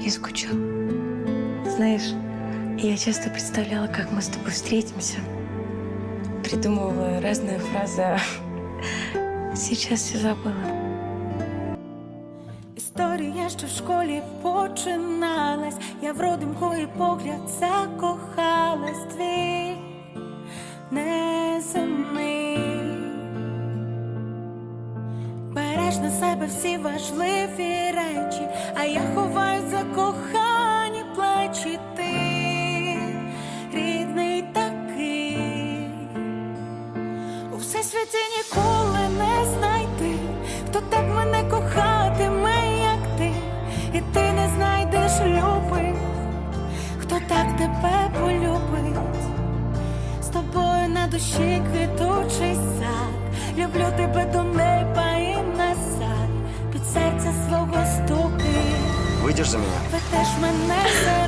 Я скучал. Знаешь, я часто представляла, как мы с тобой встретимся. Придумывала разные фразы. а Сейчас все забыла. Історія, що в школі починалась, я в родимку і погляд закохалась твій На себе всі важливі речі, а я ховаю закохані плечі. Ти рідний такий. У всесвіті ніколи не знайти, хто так мене кохатиме, як ти, і ти не знайдеш любий, хто так тебе полюбить, з тобою на душі квітучий сад, люблю тебе до неба Вийдеш за мене? Ведеш мене.